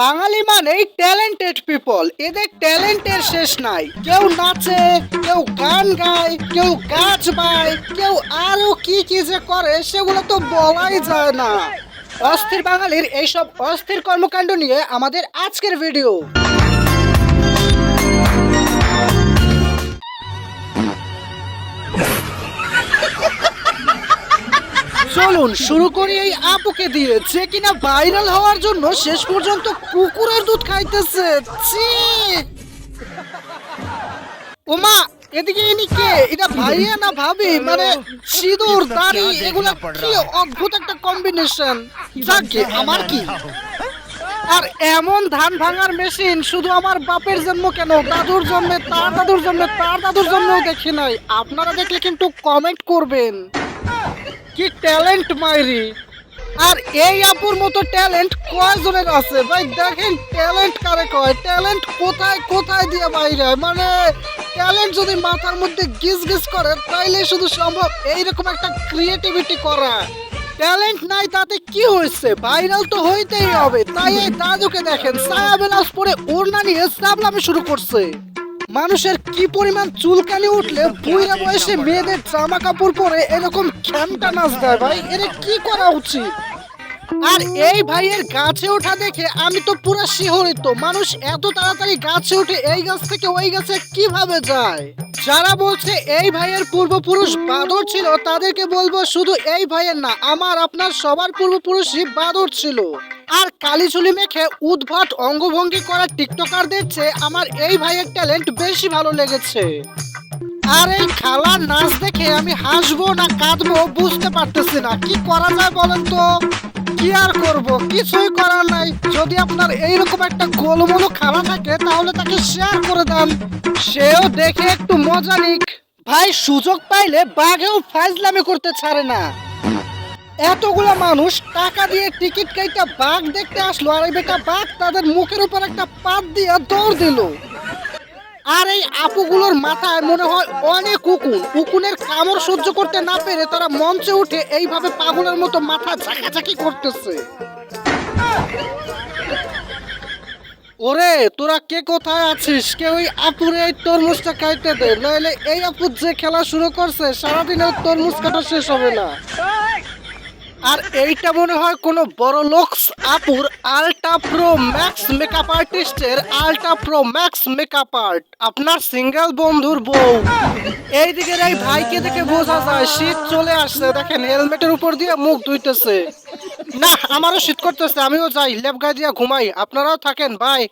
বাঙালি মানেই talented people এদের ট্যালেন্টের শেষ নাই। কেউ নাচে, কেউ গান গায়, কেউ গাছ বায়, কেউ আরও কি কি যে করে, সেগুলো তো বলাই যায় না। অস্থির বাঙালির এইসব অস্থির কর্মকাণ্ড নিয়ে আমাদের আজকের ভিডিও চলুন, শুরু করি এই আপুকে দিয়ে। যে কিনা ভাইরাল হওয়ার জন্য শেষ পর্যন্ত কুকুরের দুধ খাইতেছে। ওমা, এদিকে ইনি কে? এটা ভাইয়া না ভাবি? মানে সিঁদুর, দাড়ি, এগুলো কি অদ্ভুত একটা কম্বিনেশন যাকে আমার কি? আর এমন ধান ভাঙার মেশিন শুধু আমার বাপের জন্ম কেন? দাদুর জন্মে, তার দাদুর জন্মে, তার দাদুর জন্মেও দেখি নাই। আপনারা দেখলে কিন্তু কমেন্ট করবেন। কি ট্যালেন্ট মাইরি? আর এই আপুর মতো ট্যালেন্ট কয়জনের আছে? ভাই, দেখেন, ট্যালেন্ট কারে কয়? ট্যালেন্ট কোথায় কোথায় দিয়ে বাইরে মানে ট্যালেন্ট যদি মাথার মধ্যে গিজ গিজ করে, তাইলে শুধু সম্ভব এইরকম একটা ক্রিয়েটিভিটি করা। ট্যালেন্ট নাই, তাতে কি হয়েছে ভাইরাল তো হইতেই হবে। তাই এই দাদুকে দেখেন সায়া বেলাস পরে ওড়না নিয়ে সাবলামে শুরু করছে। মানুষের কি পরিমাণ চুলকানি উঠলে বুড়া বয়সে মেয়েদের জামা কাপড় পরে এরকম খ্যামটা নাচ দেয় ভাই? এটা কি করা উচিত? আর এই ভাইয়ের গাছে ওঠা দেখে আমি তো পুরো শিহরিত। মানুষ এত তাড়াতাড়ি গাছে উঠে এই গাছ থেকে ওই গাছে কীভাবে যায়? যারা বলছে এই ভাইয়ের পূর্বপুরুষ বাদর ছিল, তাদেরকে বলব শুধু এই ভাইয়ের না, আমার, আপনার সবার পূর্বপুরুষই বাদর ছিল। আর কালি চুলি মেখে উদ্ভট অঙ্গভঙ্গি করা টিকটকারদের চেয়ে আমার এই ভাইয়ের ট্যালেন্ট বেশি ভালো লেগেছে। আর এই খালার নাচ দেখে আমি হাসবো না, কাঁদবো, বুঝতে পারতেছি না। কি করা যায় বলেন তো? কি আর করব? কিছুই করার নাই। যদি আপনার এইরকম একটা গোলমলো খালা থাকে, তাহলে তাকে শেয়ার করে দেন। সেও দেখে একটু মজা নিক। ভাই, সুযোগ পাইলে বাঘেও ফাইজলামি করতে ছাড়ে না। এতগুলা মানুষ টাকা দিয়ে টিকিট কাইটা বাঘ দেখতে আসলো, আর এই বেটা বাঘ তাদের মুখের উপর একটা পাত দিয়ে দৌড় দিল। আর এই আপুগুলোর মাথায় মনে হয় অনেক উকুন। উকুনের কামড় সহ্য করতে না পেরে তারা মঞ্চে উঠে এইভাবে পাগলের মতো মাথা ঝাঁকাঝাঁকি করতেছে। ওরে, তোরা কে কোথায় আছিস? কেউ ওই আপুর এই তরমুজটা খাইতে দে। নইলে এই আপুর যে খেলা শুরু করছে সারাদিনেও তরমুজ কাটা শেষ হবে না। আর এইটা মনে হয় কোনো বড় লোকস আপুর আলট্রা প্রো ম্যাক্স মেকআপ আর্টিস্টের ultra pro max makeup art, আপনার সিঙ্গেল বন্ধুর বউ। এই দিকের এই ভাইকে দেখে বোঝা যায় শীত চলে আসছে, দেখেন হেলমেটের উপর দিয়ে মুখ ধুইতেছে। না, আমারও শীত করতেছে, আমিও যাই লেপ গায়ে দিয়ে ঘুমাই, আপনারাও থাকেন, বাই।